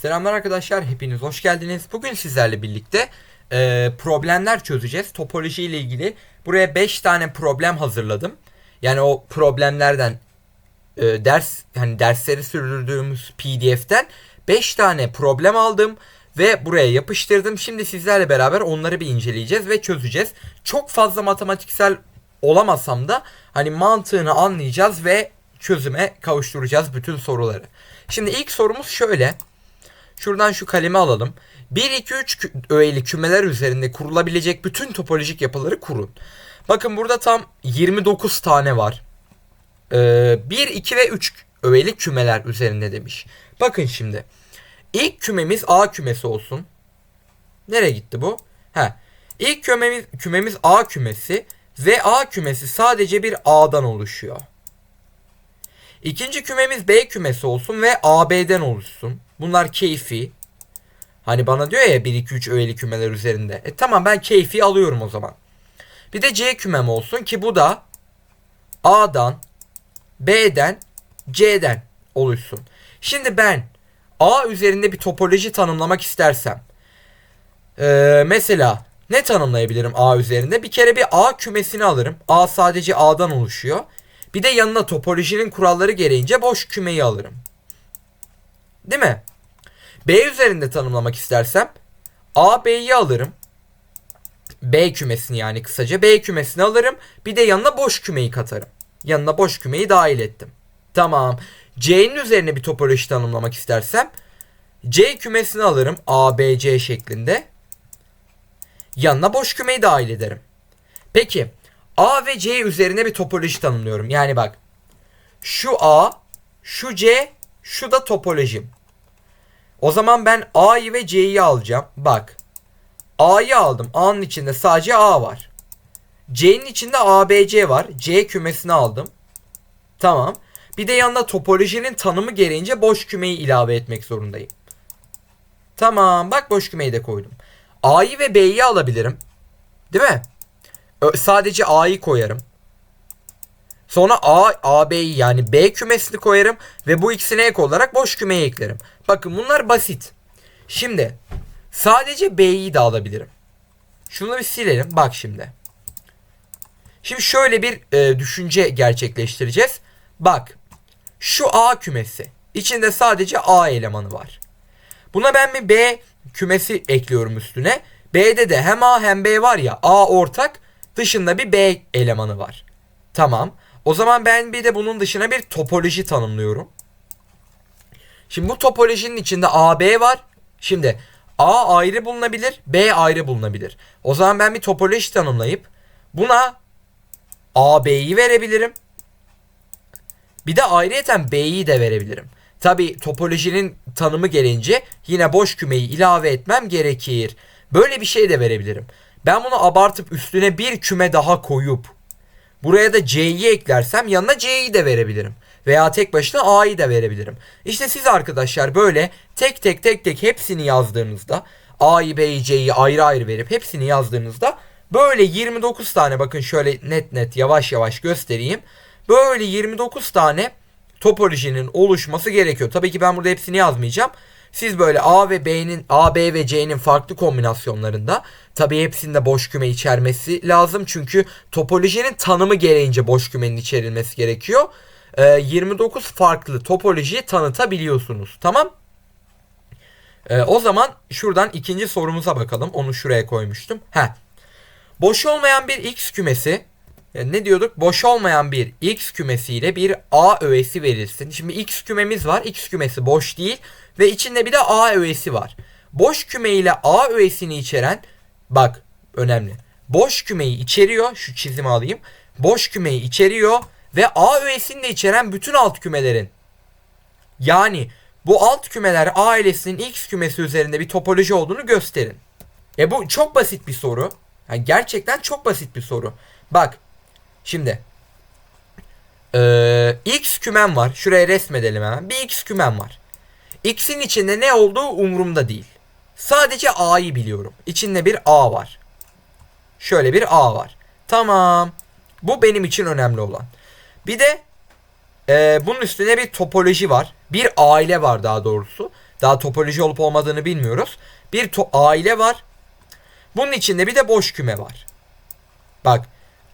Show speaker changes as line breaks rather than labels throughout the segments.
Selamlar arkadaşlar, hepiniz hoş geldiniz. Bugün sizlerle birlikte e, problemler çözeceğiz. Topoloji ile ilgili buraya 5 tane problem hazırladım. Yani o problemlerden e, ders hani dersleri sürdürdüğümüz PDF'ten 5 tane problem aldım ve buraya yapıştırdım. Şimdi sizlerle beraber onları bir inceleyeceğiz ve çözeceğiz. Çok fazla matematiksel olamasam da hani mantığını anlayacağız ve çözüme kavuşturacağız bütün soruları. Şimdi ilk sorumuz şöyle. Şuradan şu kalemi alalım. 1, 2, 3 kü- öğeli kümeler üzerinde kurulabilecek bütün topolojik yapıları kurun. Bakın burada tam 29 tane var. Ee, 1, 2 ve 3 öğeli kümeler üzerinde demiş. Bakın şimdi. İlk kümemiz A kümesi olsun. Nereye gitti bu? He. İlk kümemiz, kümemiz A kümesi ve A kümesi sadece bir A'dan oluşuyor. İkinci kümemiz B kümesi olsun ve AB'den oluşsun. Bunlar keyfi. Hani bana diyor ya 1 2 3 öğeli kümeler üzerinde. E tamam ben keyfi alıyorum o zaman. Bir de C kümem olsun ki bu da A'dan, B'den, C'den oluşsun. Şimdi ben A üzerinde bir topoloji tanımlamak istersem ee, mesela ne tanımlayabilirim A üzerinde? Bir kere bir A kümesini alırım. A sadece A'dan oluşuyor. Bir de yanına topolojinin kuralları gereğince boş kümeyi alırım. Değil mi? B üzerinde tanımlamak istersem A B'yi alırım. B kümesini yani kısaca B kümesini alırım. Bir de yanına boş kümeyi katarım. Yanına boş kümeyi dahil ettim. Tamam. C'nin üzerine bir topoloji tanımlamak istersem C kümesini alırım A, B, C şeklinde. Yanına boş kümeyi dahil ederim. Peki A ve C üzerine bir topoloji tanımlıyorum. Yani bak şu A, şu C, şu da topolojim. O zaman ben A'yı ve C'yi alacağım. Bak. A'yı aldım. A'nın içinde sadece A var. C'nin içinde ABC var. C kümesini aldım. Tamam. Bir de yanına topolojinin tanımı gereğince boş kümeyi ilave etmek zorundayım. Tamam. Bak boş kümeyi de koydum. A'yı ve B'yi alabilirim. Değil mi? Sadece A'yı koyarım. Sonra A, AB'yi yani B kümesini koyarım ve bu ikisine ek olarak boş kümeyi eklerim. Bakın bunlar basit. Şimdi sadece B'yi de alabilirim. Şunu bir silelim. Bak şimdi. Şimdi şöyle bir e, düşünce gerçekleştireceğiz. Bak. Şu A kümesi. İçinde sadece A elemanı var. Buna ben bir B kümesi ekliyorum üstüne. B'de de hem A hem B var ya. A ortak. Dışında bir B elemanı var. Tamam. O zaman ben bir de bunun dışına bir topoloji tanımlıyorum. Şimdi bu topolojinin içinde AB var. Şimdi A ayrı bulunabilir, B ayrı bulunabilir. O zaman ben bir topoloji tanımlayıp buna AB'yi verebilirim. Bir de ayrıyeten B'yi de verebilirim. Tabi topolojinin tanımı gelince yine boş kümeyi ilave etmem gerekir. Böyle bir şey de verebilirim. Ben bunu abartıp üstüne bir küme daha koyup buraya da C'yi eklersem yanına C'yi de verebilirim. Veya tek başına A'yı da verebilirim. İşte siz arkadaşlar böyle tek tek tek tek hepsini yazdığınızda A'yı B'yi C'yi ayrı ayrı verip hepsini yazdığınızda böyle 29 tane bakın şöyle net net yavaş yavaş göstereyim. Böyle 29 tane topolojinin oluşması gerekiyor. Tabii ki ben burada hepsini yazmayacağım. Siz böyle A ve B'nin A, B ve C'nin farklı kombinasyonlarında tabii hepsinde boş küme içermesi lazım. Çünkü topolojinin tanımı gereğince boş kümenin içerilmesi gerekiyor. Ee, 29 farklı topolojiyi tanıtabiliyorsunuz. Tamam? Ee, o zaman şuradan ikinci sorumuza bakalım. Onu şuraya koymuştum. Heh. Boş olmayan bir X kümesi e, ne diyorduk? Boş olmayan bir X kümesiyle bir A öğesi verilsin. Şimdi X kümemiz var. X kümesi boş değil ve içinde bir de A öğesi var. Boş küme ile A öğesini içeren bak önemli. Boş kümeyi içeriyor. Şu çizimi alayım. Boş kümeyi içeriyor ve A öğesini de içeren bütün alt kümelerin yani bu alt kümeler ailesinin X kümesi üzerinde bir topoloji olduğunu gösterin. E bu çok basit bir soru. Yani gerçekten çok basit bir soru. Bak şimdi ee, X kümem var. Şuraya resmedelim hemen. Bir X kümem var. X'in içinde ne olduğu umurumda değil. Sadece A'yı biliyorum. İçinde bir A var. Şöyle bir A var. Tamam. Bu benim için önemli olan. Bir de e, bunun üstüne bir topoloji var. Bir aile var daha doğrusu. Daha topoloji olup olmadığını bilmiyoruz. Bir aile var. Bunun içinde bir de boş küme var. Bak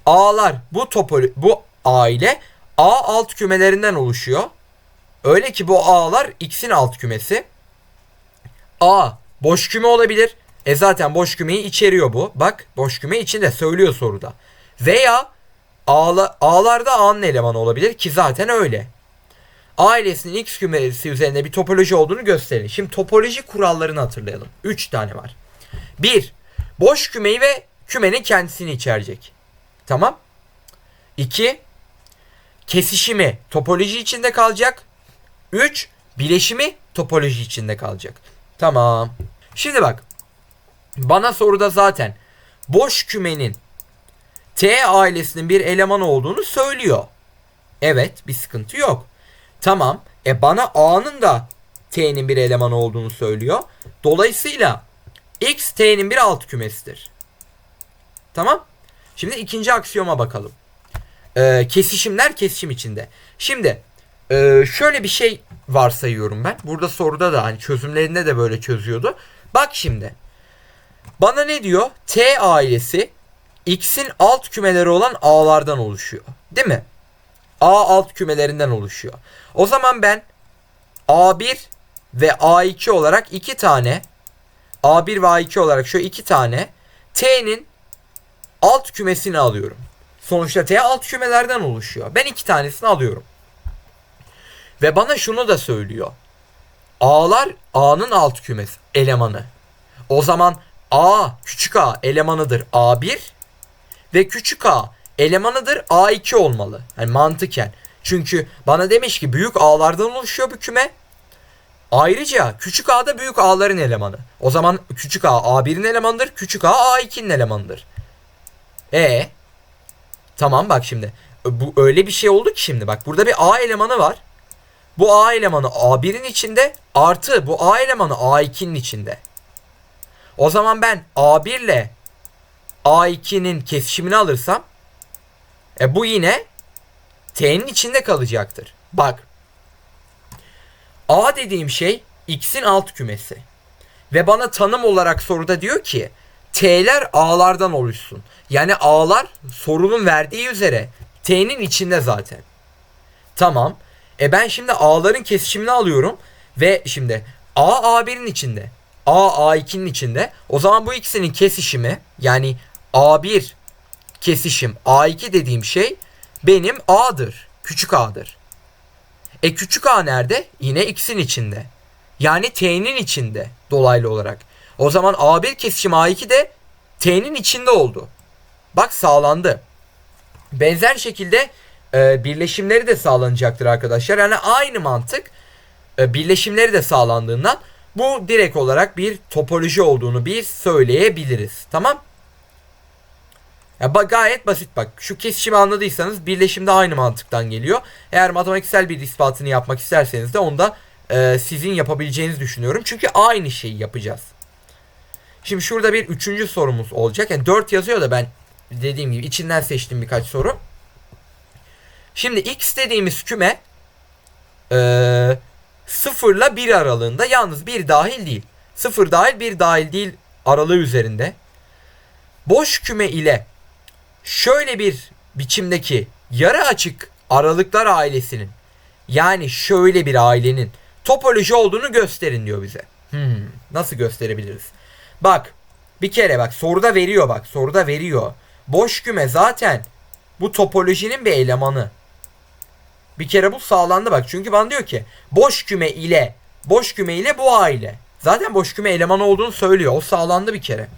A'lar bu topolo bu aile A alt kümelerinden oluşuyor. Öyle ki bu A'lar X'in alt kümesi. A boş küme olabilir. E zaten boş kümeyi içeriyor bu. Bak boş küme içinde söylüyor soruda. Veya A'la, A'larda A'nın elemanı olabilir ki zaten öyle. Ailesinin X kümesi üzerinde bir topoloji olduğunu gösterin. Şimdi topoloji kurallarını hatırlayalım. 3 tane var. 1. Boş kümeyi ve kümenin kendisini içerecek. Tamam. 2. Kesişimi topoloji içinde kalacak. 3. Bileşimi topoloji içinde kalacak. Tamam. Şimdi bak. Bana soruda zaten boş kümenin T ailesinin bir elemanı olduğunu söylüyor. Evet bir sıkıntı yok. Tamam. E bana A'nın da T'nin bir elemanı olduğunu söylüyor. Dolayısıyla X T'nin bir alt kümesidir. Tamam. Şimdi ikinci aksiyoma bakalım. Ee, kesişimler kesişim içinde. Şimdi e, şöyle bir şey varsayıyorum ben. Burada soruda da hani çözümlerinde de böyle çözüyordu. Bak şimdi. Bana ne diyor? T ailesi X'in alt kümeleri olan A'lardan oluşuyor. Değil mi? A alt kümelerinden oluşuyor. O zaman ben A1 ve A2 olarak iki tane A1 ve A2 olarak şu iki tane T'nin alt kümesini alıyorum. Sonuçta T alt kümelerden oluşuyor. Ben iki tanesini alıyorum. Ve bana şunu da söylüyor. A'lar A'nın alt kümesi elemanı. O zaman A küçük A elemanıdır A1 ve küçük A elemanıdır A2 olmalı. Yani mantıken. Çünkü bana demiş ki büyük A'lardan oluşuyor bu küme. Ayrıca küçük A da büyük A'ların elemanı. O zaman küçük A A1'in elemanıdır. Küçük A A2'nin elemanıdır. E Tamam bak şimdi. Bu öyle bir şey oldu ki şimdi bak. Burada bir A elemanı var. Bu A elemanı A1'in içinde artı bu A elemanı A2'nin içinde. O zaman ben A1 ile A2'nin kesişimini alırsam e bu yine T'nin içinde kalacaktır. Bak. A dediğim şey X'in alt kümesi. Ve bana tanım olarak soruda diyor ki T'ler A'lardan oluşsun. Yani A'lar sorunun verdiği üzere T'nin içinde zaten. Tamam. E ben şimdi A'ların kesişimini alıyorum ve şimdi A A1'in içinde. A A2'nin içinde. O zaman bu ikisinin kesişimi yani A1 kesişim A2 dediğim şey benim A'dır. Küçük A'dır. E küçük A nerede? Yine X'in içinde. Yani T'nin içinde dolaylı olarak. O zaman A1 kesişim A2 de T'nin içinde oldu. Bak sağlandı. Benzer şekilde e, birleşimleri de sağlanacaktır arkadaşlar. Yani aynı mantık e, birleşimleri de sağlandığından bu direkt olarak bir topoloji olduğunu biz söyleyebiliriz. Tamam? Ya bak gayet basit bak. Şu kesişimi anladıysanız birleşim de aynı mantıktan geliyor. Eğer matematiksel bir ispatını yapmak isterseniz de onu da e, sizin yapabileceğinizi düşünüyorum. Çünkü aynı şeyi yapacağız. Şimdi şurada bir üçüncü sorumuz olacak. Yani dört yazıyor da ben dediğim gibi içinden seçtim birkaç soru. Şimdi x dediğimiz küme e, sıfırla bir aralığında yalnız bir dahil değil. Sıfır dahil bir dahil değil aralığı üzerinde. Boş küme ile şöyle bir biçimdeki yarı açık aralıklar ailesinin yani şöyle bir ailenin topoloji olduğunu gösterin diyor bize. Hmm, nasıl gösterebiliriz? Bak bir kere bak soruda veriyor bak soruda veriyor. Boş küme zaten bu topolojinin bir elemanı. Bir kere bu sağlandı bak. Çünkü bana diyor ki boş küme ile boş küme ile bu aile. Zaten boş küme elemanı olduğunu söylüyor. O sağlandı bir kere.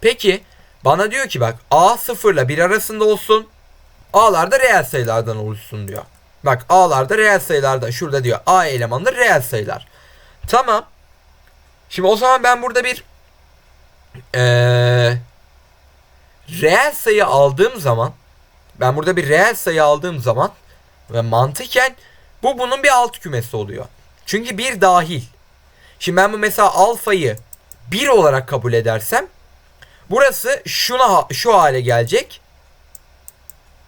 Peki bana diyor ki bak A 0 ile 1 arasında olsun. A'lar da reel sayılardan oluşsun diyor. Bak A'lar da reel sayılardan. Şurada diyor A elemanı reel sayılar. Tamam. Şimdi o zaman ben burada bir ee, reel sayı aldığım zaman ben burada bir reel sayı aldığım zaman ve mantıken bu bunun bir alt kümesi oluyor. Çünkü bir dahil. Şimdi ben bu mesela alfayı 1 olarak kabul edersem burası şuna şu hale gelecek.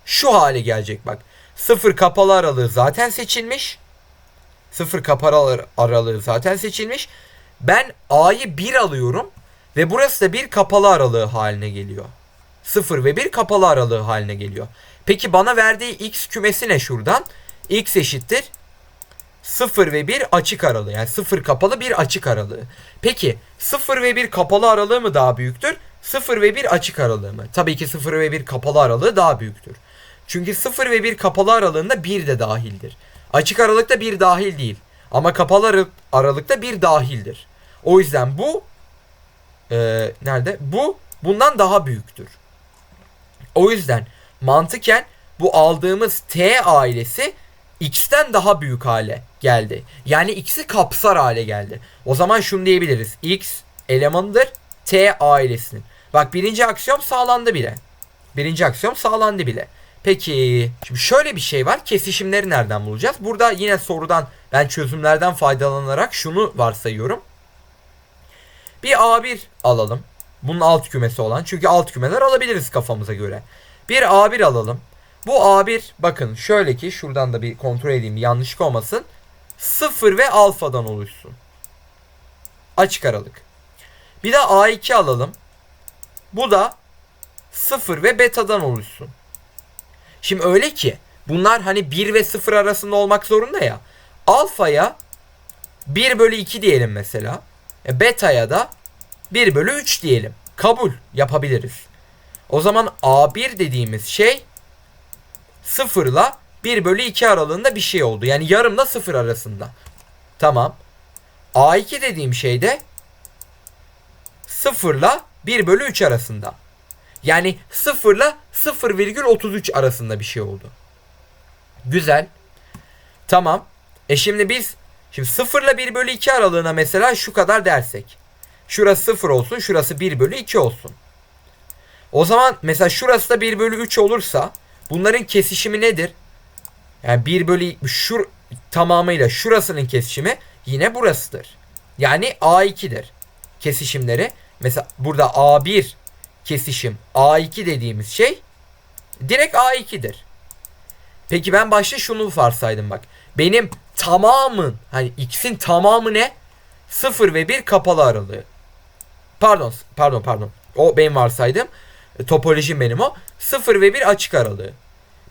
Şu hale gelecek bak. Sıfır kapalı aralığı zaten seçilmiş. Sıfır kapalı aralığı zaten seçilmiş. Ben A'yı 1 alıyorum ve burası da bir kapalı aralığı haline geliyor. 0 ve 1 kapalı aralığı haline geliyor. Peki bana verdiği x kümesi ne şuradan? x eşittir 0 ve 1 açık aralığı. Yani 0 kapalı 1 açık aralığı. Peki 0 ve 1 kapalı aralığı mı daha büyüktür? 0 ve 1 açık aralığı mı? Tabii ki 0 ve 1 kapalı aralığı daha büyüktür. Çünkü 0 ve 1 kapalı aralığında 1 de dahildir. Açık aralıkta 1 dahil değil. Ama kapalı aralık, aralıkta 1 dahildir. O yüzden bu e, nerede? Bu bundan daha büyüktür. O yüzden mantıken bu aldığımız T ailesi X'ten daha büyük hale geldi. Yani X'i kapsar hale geldi. O zaman şunu diyebiliriz. X elemanıdır T ailesinin. Bak birinci aksiyom sağlandı bile. Birinci aksiyom sağlandı bile. Peki şimdi şöyle bir şey var. Kesişimleri nereden bulacağız? Burada yine sorudan ben çözümlerden faydalanarak şunu varsayıyorum. Bir A1 alalım. Bunun alt kümesi olan. Çünkü alt kümeler alabiliriz kafamıza göre. Bir A1 alalım. Bu A1 bakın şöyle ki şuradan da bir kontrol edeyim yanlışlık olmasın. 0 ve alfadan oluşsun. Açık aralık. Bir de A2 alalım. Bu da 0 ve betadan oluşsun. Şimdi öyle ki bunlar hani 1 ve 0 arasında olmak zorunda ya. Alfaya 1 bölü 2 diyelim mesela. E, beta'ya da 1 bölü 3 diyelim. Kabul yapabiliriz. O zaman A1 dediğimiz şey 0 ile 1 bölü 2 aralığında bir şey oldu. Yani yarımla 0 arasında. Tamam. A2 dediğim şey de 0 ile 1 bölü 3 arasında. Yani 0 ile 0,33 arasında bir şey oldu. Güzel. Tamam. E şimdi biz şimdi 0 ile 1 bölü 2 aralığına mesela şu kadar dersek. Şurası 0 olsun, şurası 1 bölü 2 olsun. O zaman mesela şurası da 1 bölü 3 olursa bunların kesişimi nedir? Yani 1 bölü şu tamamıyla şurasının kesişimi yine burasıdır. Yani A2'dir. Kesişimleri. Mesela burada A1 kesişim A2 dediğimiz şey direkt A2'dir. Peki ben başta şunu varsaydım bak. Benim tamamın hani x'in tamamı ne? 0 ve 1 kapalı aralığı. Pardon pardon pardon. O benim varsaydım. E, topolojim benim o. 0 ve 1 açık aralığı.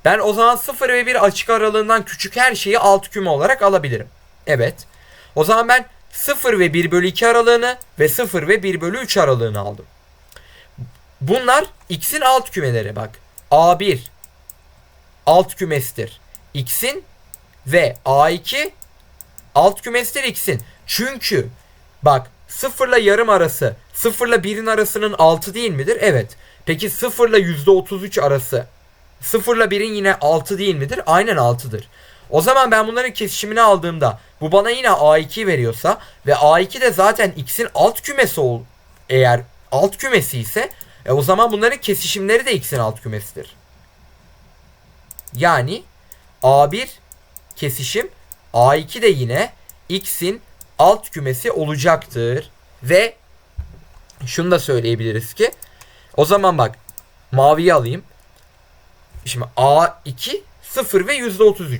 Ben o zaman 0 ve 1 açık aralığından küçük her şeyi alt küme olarak alabilirim. Evet. O zaman ben 0 ve 1 bölü 2 aralığını ve 0 ve 1 bölü 3 aralığını aldım. Bunlar x'in alt kümeleri bak. A1 alt kümesidir. x'in ve A2 alt kümesidir x'in. Çünkü bak 0 ile yarım arası 0 ile 1'in arasının 6 değil midir? Evet. Peki 0 ile %33 arası 0 ile 1'in yine 6 değil midir? Aynen 6'dır. O zaman ben bunların kesişimini aldığımda bu bana yine A2 veriyorsa ve A2 de zaten x'in alt kümesi ol eğer alt kümesi ise e o zaman bunların kesişimleri de x'in alt kümesidir. Yani A1 kesişim A2 de yine x'in alt kümesi olacaktır. Ve şunu da söyleyebiliriz ki o zaman bak maviyi alayım. Şimdi A2 0 ve %33.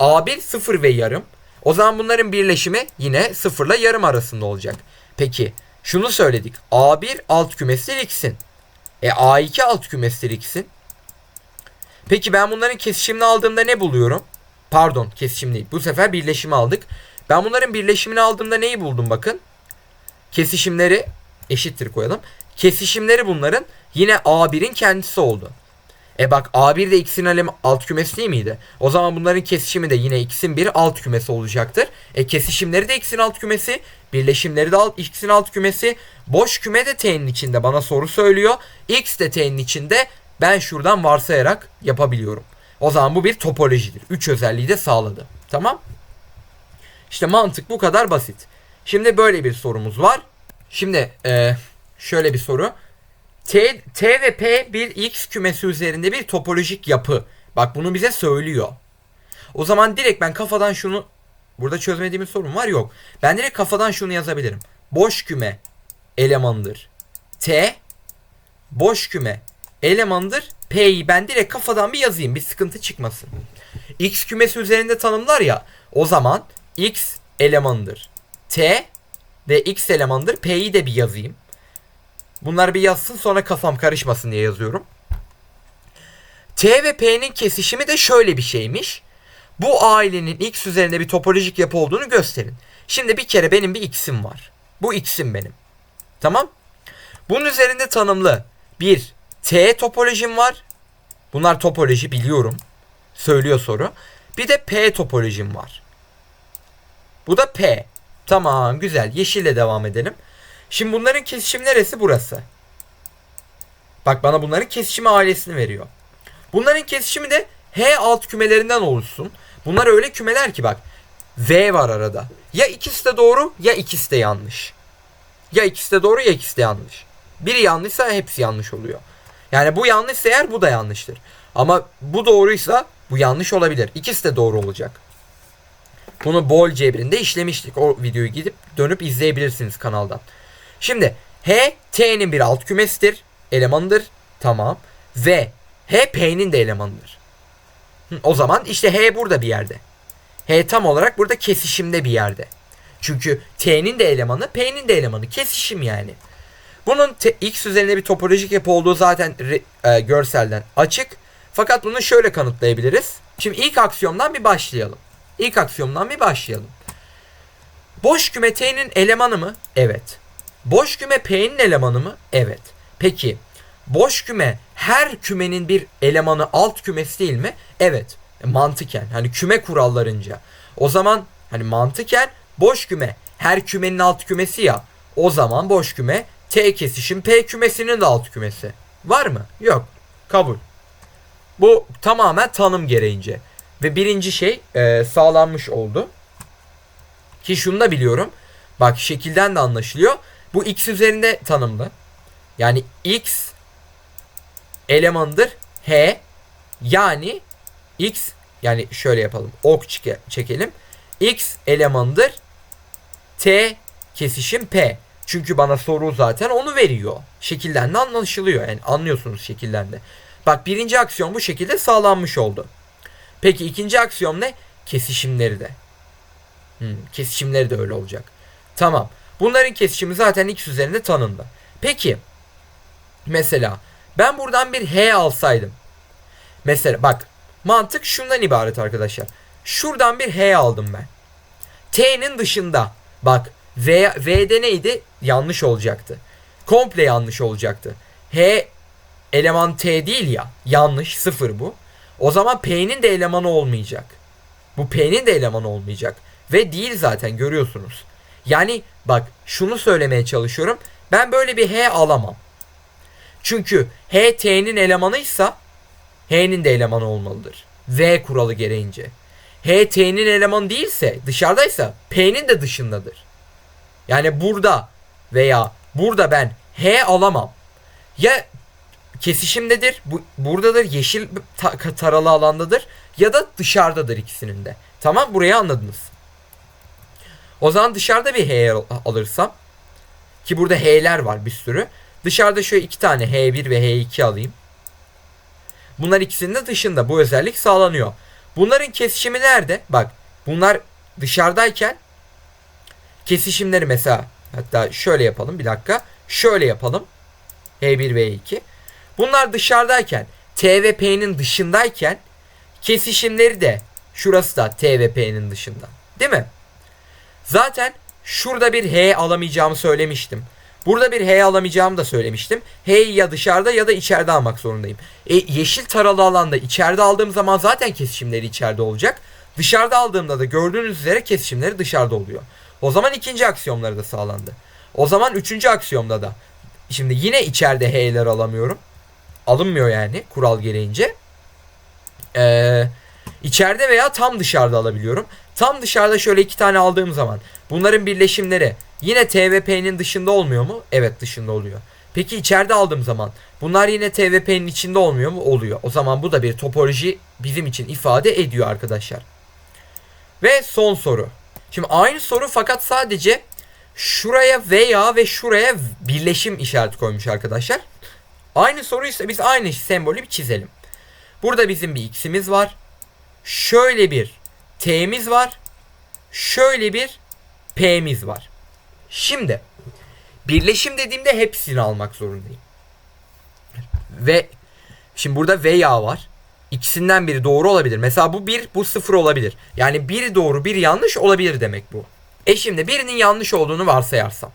A1 0 ve yarım. O zaman bunların birleşimi yine 0 ile yarım arasında olacak. Peki şunu söyledik. A1 alt kümesi x'in. E A2 alt kümesi x'in. Peki ben bunların kesişimini aldığımda ne buluyorum? Pardon kesişim değil. Bu sefer birleşimi aldık. Ben bunların birleşimini aldığımda neyi buldum bakın. Kesişimleri eşittir koyalım. Kesişimleri bunların yine A1'in kendisi oldu. E bak A1 de x'in alemi alt kümesi değil miydi? O zaman bunların kesişimi de yine x'in bir alt kümesi olacaktır. E kesişimleri de x'in alt kümesi, birleşimleri de alt, x'in alt kümesi. Boş küme de t'nin içinde bana soru söylüyor. x de t'nin içinde ben şuradan varsayarak yapabiliyorum. O zaman bu bir topolojidir. 3 özelliği de sağladı. Tamam? İşte mantık bu kadar basit. Şimdi böyle bir sorumuz var. Şimdi e, şöyle bir soru. T, T ve P bir X kümesi üzerinde bir topolojik yapı. Bak bunu bize söylüyor. O zaman direkt ben kafadan şunu burada çözmediğimiz sorun var yok. Ben direkt kafadan şunu yazabilirim. Boş küme elemanıdır. T boş küme elemanıdır. P'yi ben direkt kafadan bir yazayım. Bir sıkıntı çıkmasın. X kümesi üzerinde tanımlar ya. O zaman x elemanıdır. T ve x elemanıdır. P'yi de bir yazayım. Bunlar bir yazsın sonra kafam karışmasın diye yazıyorum. T ve P'nin kesişimi de şöyle bir şeymiş. Bu ailenin x üzerinde bir topolojik yapı olduğunu gösterin. Şimdi bir kere benim bir x'im var. Bu x'im benim. Tamam? Bunun üzerinde tanımlı bir T topolojim var. Bunlar topoloji biliyorum. Söylüyor soru. Bir de P topolojim var. Bu da P. Tamam güzel. Yeşille devam edelim. Şimdi bunların kesişim neresi? Burası. Bak bana bunların kesişimi ailesini veriyor. Bunların kesişimi de H alt kümelerinden oluşsun. Bunlar öyle kümeler ki bak. V var arada. Ya ikisi de doğru ya ikisi de yanlış. Ya ikisi de doğru ya ikisi de yanlış. Biri yanlışsa hepsi yanlış oluyor. Yani bu yanlışsa eğer bu da yanlıştır. Ama bu doğruysa bu yanlış olabilir. İkisi de doğru olacak. Bunu bol cebrinde işlemiştik. O videoyu gidip dönüp izleyebilirsiniz kanaldan. Şimdi H T'nin bir alt kümesidir. Elemanıdır. Tamam. Ve H P'nin de elemanıdır. O zaman işte H burada bir yerde. H tam olarak burada kesişimde bir yerde. Çünkü T'nin de elemanı, P'nin de elemanı. Kesişim yani. Bunun te- X üzerinde bir topolojik yapı olduğu zaten e, görselden açık. Fakat bunu şöyle kanıtlayabiliriz. Şimdi ilk aksiyomdan bir başlayalım. İlk aksiyomdan bir başlayalım. Boş küme T'nin elemanı mı? Evet. Boş küme P'nin elemanı mı? Evet. Peki boş küme her kümenin bir elemanı alt kümesi değil mi? Evet. E, Mantıken hani küme kurallarınca. O zaman hani mantıken boş küme her kümenin alt kümesi ya. O zaman boş küme T kesişim P kümesinin de alt kümesi. Var mı? Yok. Kabul. Bu tamamen tanım gereğince. Ve birinci şey e, sağlanmış oldu. Ki şunu da biliyorum. Bak şekilden de anlaşılıyor. Bu x üzerinde tanımlı. Yani x elemanıdır h yani x yani şöyle yapalım. Ok çeke- çekelim. x elemanıdır t kesişim p. Çünkü bana soru zaten onu veriyor. Şekilden de anlaşılıyor. Yani anlıyorsunuz şekilden de. Bak birinci aksiyon bu şekilde sağlanmış oldu. Peki ikinci aksiyon ne? Kesişimleri de. Hmm, kesişimleri de öyle olacak. Tamam. Bunların kesişimi zaten x üzerinde tanımlı. Peki mesela ben buradan bir h alsaydım. Mesela bak mantık şundan ibaret arkadaşlar. Şuradan bir h aldım ben. T'nin dışında bak V, V'de neydi? Yanlış olacaktı. Komple yanlış olacaktı. H eleman T değil ya. Yanlış sıfır bu. O zaman P'nin de elemanı olmayacak. Bu P'nin de elemanı olmayacak. Ve değil zaten görüyorsunuz. Yani bak şunu söylemeye çalışıyorum. Ben böyle bir H alamam. Çünkü H T'nin elemanıysa H'nin de elemanı olmalıdır. V kuralı gereğince. H T'nin elemanı değilse dışarıdaysa P'nin de dışındadır. Yani burada veya burada ben H alamam. Ya kesişimdedir, bu, buradadır, yeşil ta- taralı alandadır ya da dışarıdadır ikisinin de. Tamam burayı anladınız. O zaman dışarıda bir H al- alırsam ki burada H'ler var bir sürü. Dışarıda şöyle iki tane H1 ve H2 alayım. Bunlar ikisinin de dışında bu özellik sağlanıyor. Bunların kesişimi nerede? Bak bunlar dışarıdayken kesişimleri mesela hatta şöyle yapalım bir dakika. Şöyle yapalım. H1 ve H2. Bunlar dışarıdayken T ve P'nin dışındayken kesişimleri de şurası da T ve P'nin dışında. Değil mi? Zaten şurada bir H alamayacağımı söylemiştim. Burada bir H alamayacağımı da söylemiştim. H'yi ya dışarıda ya da içeride almak zorundayım. E, yeşil taralı alanda içeride aldığım zaman zaten kesişimleri içeride olacak. Dışarıda aldığımda da gördüğünüz üzere kesişimleri dışarıda oluyor. O zaman ikinci aksiyomları da sağlandı. O zaman üçüncü aksiyomda da şimdi yine içeride H'ler alamıyorum. Alınmıyor yani kural gereğince. Ee, içeride veya tam dışarıda alabiliyorum. Tam dışarıda şöyle iki tane aldığım zaman bunların birleşimleri yine TVP'nin dışında olmuyor mu? Evet dışında oluyor. Peki içeride aldığım zaman bunlar yine TVP'nin içinde olmuyor mu? Oluyor. O zaman bu da bir topoloji bizim için ifade ediyor arkadaşlar. Ve son soru. Şimdi aynı soru fakat sadece şuraya veya ve şuraya birleşim işareti koymuş arkadaşlar. Aynı soruysa biz aynı sembolü bir çizelim. Burada bizim bir x'imiz var. Şöyle bir t'miz var. şöyle bir P'miz var. Şimdi birleşim dediğimde hepsini almak zorundayım. Ve şimdi burada veya var. İkisinden biri doğru olabilir. Mesela bu bir, bu sıfır olabilir. Yani biri doğru, biri yanlış olabilir demek bu. E şimdi birinin yanlış olduğunu varsayarsam.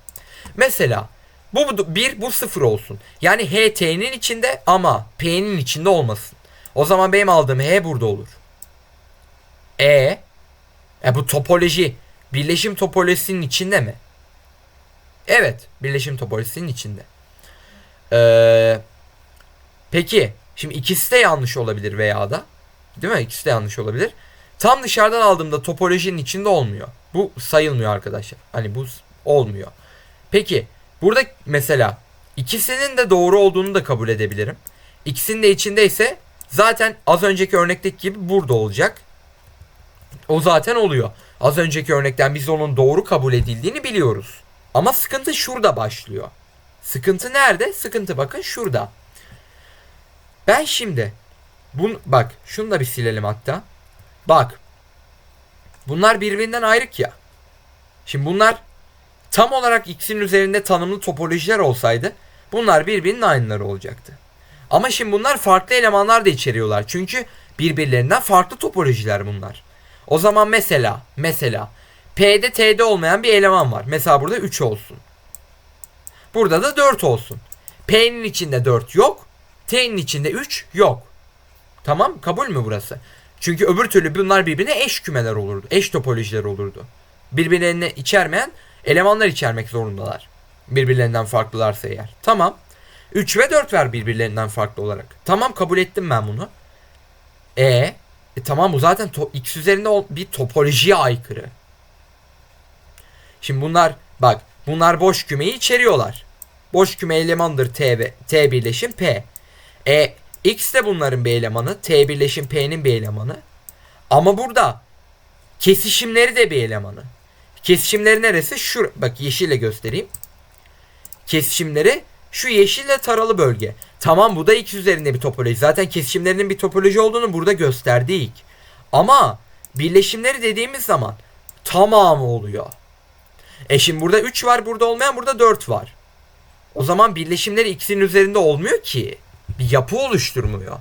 Mesela bu bu- bir, bu sıfır olsun. Yani H içinde ama P'nin içinde olmasın. O zaman benim aldığım H burada olur. E, e bu topoloji birleşim topolojisinin içinde mi? Evet, birleşim topolojisinin içinde. Ee, peki, şimdi ikisi de yanlış olabilir veya da. Değil mi? İkisi de yanlış olabilir. Tam dışarıdan aldığımda topolojinin içinde olmuyor. Bu sayılmıyor arkadaşlar. Hani bu olmuyor. Peki, burada mesela ikisinin de doğru olduğunu da kabul edebilirim. İkisinin de içindeyse zaten az önceki örnekteki gibi burada olacak. O zaten oluyor. Az önceki örnekten biz onun doğru kabul edildiğini biliyoruz. Ama sıkıntı şurada başlıyor. Sıkıntı nerede? Sıkıntı bakın şurada. Ben şimdi bun bak şunu da bir silelim hatta. Bak. Bunlar birbirinden ayrık ya. Şimdi bunlar tam olarak x'in üzerinde tanımlı topolojiler olsaydı bunlar birbirinin aynıları olacaktı. Ama şimdi bunlar farklı elemanlar da içeriyorlar. Çünkü birbirlerinden farklı topolojiler bunlar. O zaman mesela mesela P'de T'de olmayan bir eleman var. Mesela burada 3 olsun. Burada da 4 olsun. P'nin içinde 4 yok. T'nin içinde 3 yok. Tamam kabul mü burası? Çünkü öbür türlü bunlar birbirine eş kümeler olurdu. Eş topolojiler olurdu. Birbirlerini içermeyen elemanlar içermek zorundalar. Birbirlerinden farklılarsa eğer. Tamam. 3 ve 4 ver birbirlerinden farklı olarak. Tamam kabul ettim ben bunu. E, e tamam bu zaten x üzerinde bir topolojiye aykırı. Şimdi bunlar bak bunlar boş kümeyi içeriyorlar. Boş küme elemandır T, ve- T birleşim P. E X de bunların bir elemanı. T birleşim P'nin bir elemanı. Ama burada kesişimleri de bir elemanı. Kesişimleri neresi? Şu bak yeşille göstereyim. Kesişimleri şu yeşille taralı bölge. Tamam bu da X üzerinde bir topoloji. Zaten kesişimlerinin bir topoloji olduğunu burada gösterdik. Ama birleşimleri dediğimiz zaman tamamı oluyor. E şimdi burada 3 var burada olmayan burada 4 var. O zaman birleşimleri x'in üzerinde olmuyor ki. Bir yapı oluşturmuyor.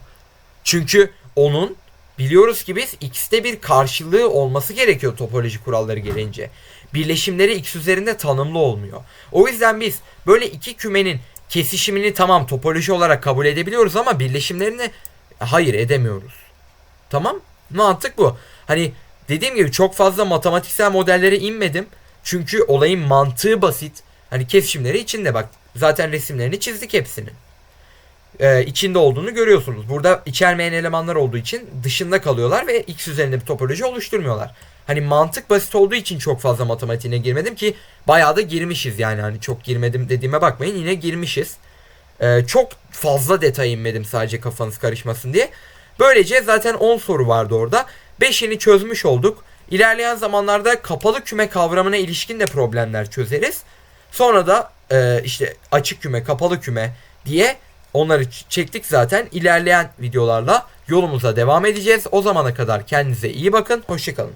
Çünkü onun biliyoruz ki biz x'te bir karşılığı olması gerekiyor topoloji kuralları gelince. Birleşimleri x üzerinde tanımlı olmuyor. O yüzden biz böyle iki kümenin kesişimini tamam topoloji olarak kabul edebiliyoruz ama birleşimlerini hayır edemiyoruz. Tamam? Mantık bu. Hani dediğim gibi çok fazla matematiksel modellere inmedim. Çünkü olayın mantığı basit. Hani kesişimleri içinde bak. Zaten resimlerini çizdik hepsinin. Ee, içinde olduğunu görüyorsunuz. Burada içermeyen elemanlar olduğu için dışında kalıyorlar ve x üzerinde bir topoloji oluşturmuyorlar. Hani mantık basit olduğu için çok fazla matematiğine girmedim ki bayağı da girmişiz yani hani çok girmedim dediğime bakmayın yine girmişiz. Ee, çok fazla detay inmedim sadece kafanız karışmasın diye. Böylece zaten 10 soru vardı orada. 5'ini çözmüş olduk. İlerleyen zamanlarda kapalı küme kavramına ilişkin de problemler çözeriz. Sonra da e, işte açık küme, kapalı küme diye onları çektik zaten. İlerleyen videolarla yolumuza devam edeceğiz. O zamana kadar kendinize iyi bakın. Hoşçakalın.